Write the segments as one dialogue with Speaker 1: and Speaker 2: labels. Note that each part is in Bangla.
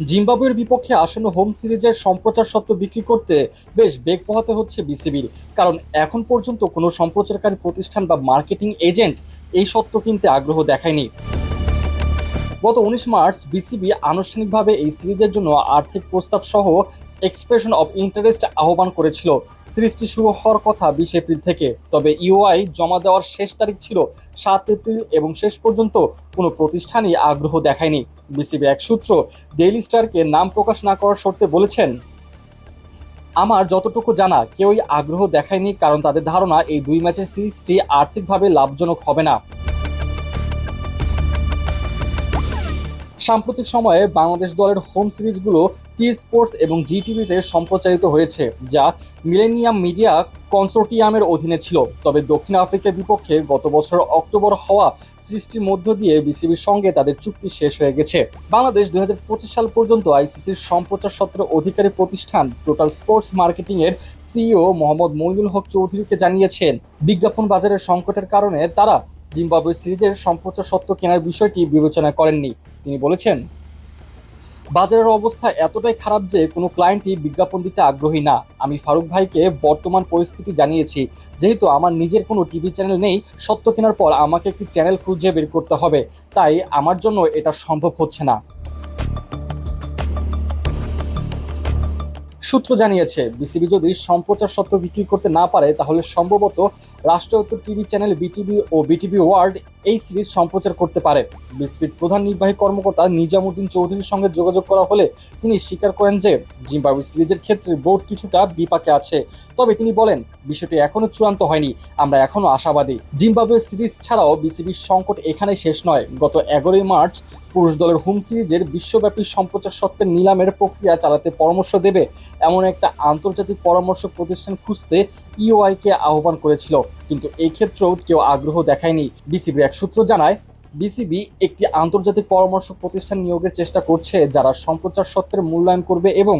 Speaker 1: জিম্বাবুয়ের বিপক্ষে আসন্ন হোম সিরিজের সম্প্রচার সত্ত্ব বিক্রি করতে বেশ বেগ পোহাতে হচ্ছে বিসিবির। কারণ এখন পর্যন্ত কোনো সম্প্রচারকারী প্রতিষ্ঠান বা মার্কেটিং এজেন্ট এই সত্ত্ব কিনতে আগ্রহ দেখায়নি। গত উনিশ মার্চ বিসিবি আনুষ্ঠানিকভাবে এই সিরিজের জন্য আর্থিক প্রস্তাব সহ এক্সপ্রেশন অব ইন্টারেস্ট আহ্বান করেছিল। সিরিজটি শুরু হওয়ার কথা বিশ এপ্রিল থেকে। তবে ইউআই জমা দেওয়ার শেষ তারিখ ছিল সাত এপ্রিল এবং শেষ পর্যন্ত কোনো প্রতিষ্ঠানই আগ্রহ দেখায়নি। বিসিবি এক সূত্র ডেইলি স্টারকে নাম প্রকাশ না করার শর্তে বলেছেন, আমার যতটুকু জানা, কেউই আগ্রহ দেখায়নি কারণ তাদের ধারণা এই দুই ম্যাচের সিরিজটি আর্থিকভাবে লাভজনক হবে না। সাম্প্রতিক সময়ে বাংলাদেশ দলের হোম সিরিজগুলো টি স্পোর্টস এবং জি টিভিতে সম্প্রচারিত হয়েছে, যা মিলেনিয়াম মিডিয়া কনসোর্টিয়ামের অধীনে ছিল। তবে দক্ষিণ আফ্রিকার বিপক্ষে গত বছর অক্টোবর হওয়া সৃষ্টির মধ্য দিয়ে বিসিবির সঙ্গে তাদের চুক্তি শেষ হয়ে গেছে। বাংলাদেশ দু হাজার পঁচিশ সাল পর্যন্ত আইসিসির সম্প্রচার সত্ত্বের অধিকারী প্রতিষ্ঠান টোটাল স্পোর্টস মার্কেটিং এর সিইও মোহাম্মদ মইনুল হক চৌধুরীকে জানিয়েছেন, বিজ্ঞাপন বাজারের সংকটের কারণে তারা জিম্বাবুয়ে সিরিজের সম্প্রচার সত্ত্ব কেনার বিষয়টি বিবেচনা করেননি। তিনি বলেছেন, বাজারের অবস্থা এতটাই খারাপ যে কোনো ক্লায়েন্টই বিজ্ঞাপন দিতে আগ্রহী না। আমি ফারুক ভাইকে বর্তমান পরিস্থিতি জানিয়েছি। যেহেতু আমার নিজের কোনো টিভি চ্যানেল নেই, সত্য কেনার পর আমাকে একটি চ্যানেল খুঁজে বের করতে হবে। তাই আমার জন্য এটা সম্ভব হচ্ছে না। সূত্র জানিয়েছে, বিসিবি যদি সম্প্রচার সত্ত্ব বিক্রি করতে না পারে, তাহলে সম্ভবত রাষ্ট্রায়ত্ত টিভি চ্যানেল বিটিভি ও বিটিভি ওয়ার্ল্ড এই সিরিজ সম্প্রচার করতে পারে। বিসিবির প্রধান নির্বাহী কর্মকর্তা নিজামুদ্দিন চৌধুরীর সঙ্গে যোগাযোগ করা হলে তিনি স্বীকার করেন যে, জিম্বাবুয়ে সিরিজের ক্ষেত্রে বোর্ড কিছুটা বিপাকে আছে। তবে তিনি বলেন, বিষয়টি এখনও চূড়ান্ত হয়নি, আমরা এখনও আশাবাদী। জিম্বাবুয়ে সিরিজ ছাড়াও বিসিবির সংকট এখানে শেষ নয়। গত এগারোই মার্চ পুরুষ দলের হোম সিরিজের বিশ্বব্যাপী সম্প্রচার সত্ত্বের নিলামের প্রক্রিয়া চালাতে পরামর্শ দেবে এমন একটা আন্তর্জাতিক পরামর্শ প্রতিষ্ঠান খুঁজতে ইওআইকে আহ্বান করেছিল। কিন্তু এই ক্ষেত্রেও কেউ আগ্রহ দেখায়নি। বিসিবির এক সূত্র জানায় বিসিবি একটি আন্তর্জাতিক পরামর্শ প্রতিষ্ঠান নিয়োগের চেষ্টা করছে, যারা সম্প্রচার সত্ত্বের মূল্যায়ন করবে এবং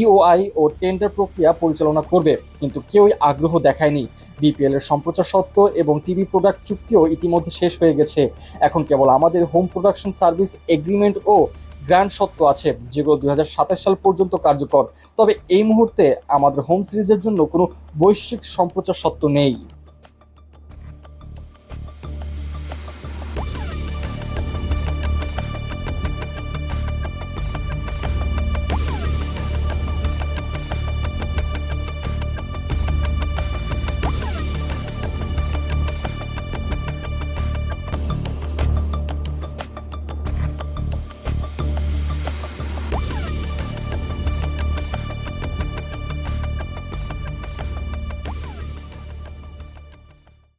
Speaker 1: ইওআই ও টেন্ডার প্রক্রিয়া পরিচালনা করবে। কিন্তু কেউই আগ্রহ দেখায়নি। বিপিএল এর সম্প্রচার সত্ত্ব এবং টিভি প্রোডাক্ট চুক্তিও ইতিমধ্যে শেষ হয়ে গেছে। এখন কেবল আমাদের হোম প্রোডাকশন সার্ভিস এগ্রিমেন্ট ও গ্র্যান্ড সত্ত্ব আছে, যেগুলো দুই হাজার সাতাশ সাল পর্যন্ত কার্যকর। তবে এই মুহূর্তে আমাদের হোম সিরিজের জন্য কোনো বৈশ্বিক সম্প্রচার সত্ত্ব নেই।